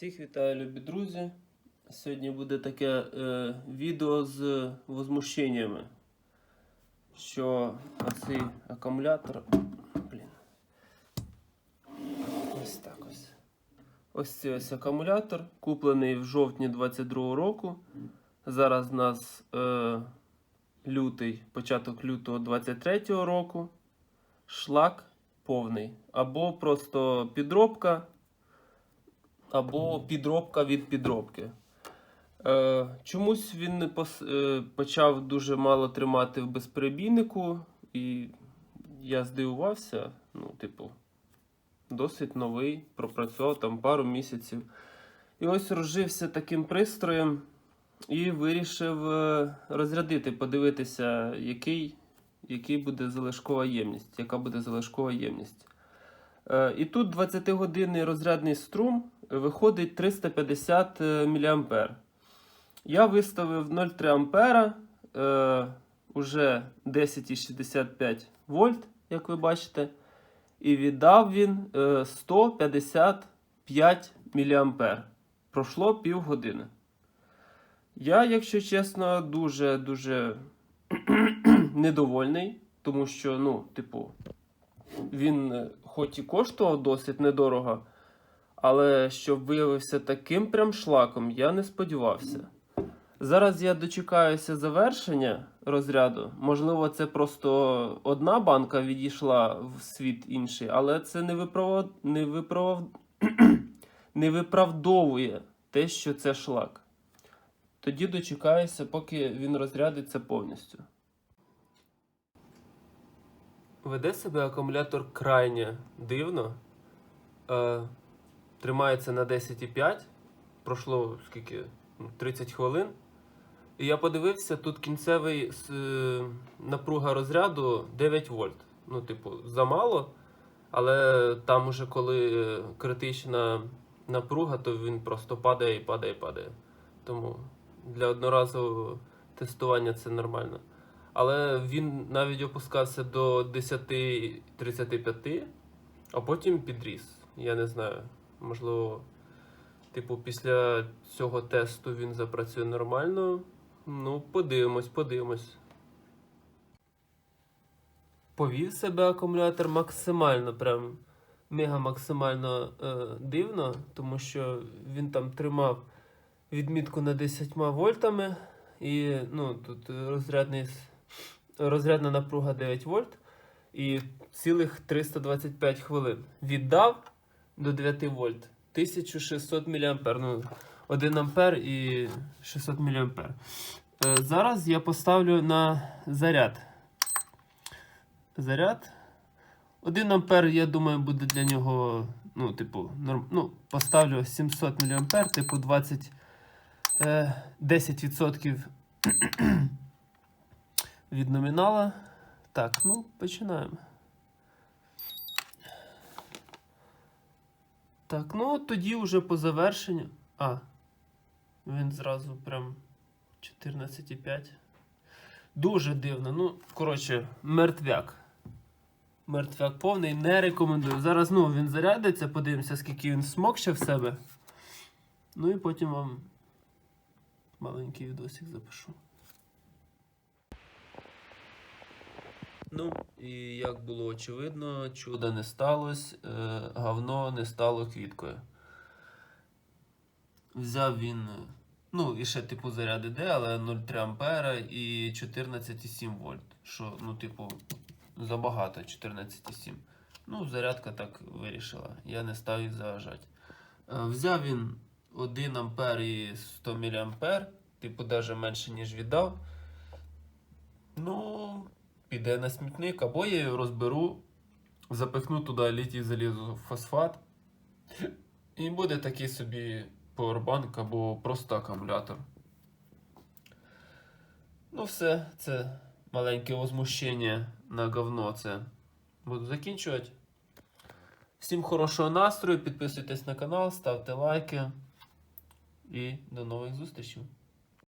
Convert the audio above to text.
Всіх вітаю, любі друзі. Сьогодні буде таке е, відео з возмущеннями, що цей акумулятор. Блін. Ось так ось. Ось цей ось акумулятор, куплений в жовтні 22 року. Зараз у нас е, лютий, початок лютого 23 року. Шлак повний. Або просто підробка або підробка від підробки. Е, чомусь він пос, е, почав дуже мало тримати в безперебійнику, і я здивувався. Ну, типу, досить новий, пропрацював там пару місяців. І ось розжився таким пристроєм і вирішив е, розрядити, подивитися, який, який буде залишкова ємність, яка буде залишкова ємність. Е, І тут 20-годинний розрядний струм виходить 350 мА. Я виставив 0,3 ампера, е, уже 10,65 вольт, як ви бачите, і віддав він е, 155 мА. Пройшло півгодини. Я, якщо чесно, дуже-дуже недовольний, тому що, ну, типу, він е, хоч і коштував досить недорого, але щоб виявився таким прям шлаком, я не сподівався. Зараз я дочекаюся завершення розряду. Можливо, це просто одна банка відійшла в світ інший, але це не, виправ... не, виправ... не виправдовує те, що це шлак. Тоді дочекаюся, поки він розрядиться повністю. Веде себе акумулятор крайне дивно. Е, тримається на 10,5. Пройшло скільки? Ну, 30 хвилин. І я подивився, тут кінцевий е, напруга розряду 9 вольт. Ну, типу, замало. Але там уже коли е, критична напруга, то він просто падає і падає і падає. Тому для одноразового тестування це нормально. Але він навіть опускався до 10-35, а потім підріс. Я не знаю. Можливо, типу, після цього тесту він запрацює нормально. Ну, подивимось, подивимось. Повів себе акумулятор максимально, прям мега максимально е, дивно, тому що він там тримав відмітку на 10 вольтами. І ну, тут розрядний, розрядна напруга 9 вольт і цілих 325 хвилин. Віддав до 9 вольт 1600 мА. Ну, 1 ампер і 600 мА. Е, зараз я поставлю на заряд. Заряд. 1 ампер, я думаю, буде для нього. Ну, типу, норм... ну, поставлю 700 мА, типу 20, е, 10% від номінала. Так, ну, починаємо. Так, ну тоді вже по завершенню. А, він зразу прям 14,5. Дуже дивно. Ну, коротше, мертвяк. Мертвяк повний, не рекомендую. Зараз ну, він зарядиться, подивимося, скільки він смокче в себе. Ну і потім вам маленький відосик запишу. Ну, і як було очевидно, чуда не сталося, е, говно не стало квіткою. Взяв він, ну, і ще типу заряд іде, але 0,3 ампера і 14,7 вольт. Що, ну, типу, забагато 14,7. Ну, зарядка так вирішила. Я не став їх заважати. Е, Взяв він 1 ампер і 100 мА, типу, навіть менше, ніж віддав. Ну, піде на смітник, або я його розберу, запихну туди літій залізофосфат. І буде такий собі поwerbank або просто акумулятор. Ну, все, це маленьке возмущення на говно. Це буду закінчувати. Всім хорошого настрою, підписуйтесь на канал, ставте лайки. І до нових зустрічей.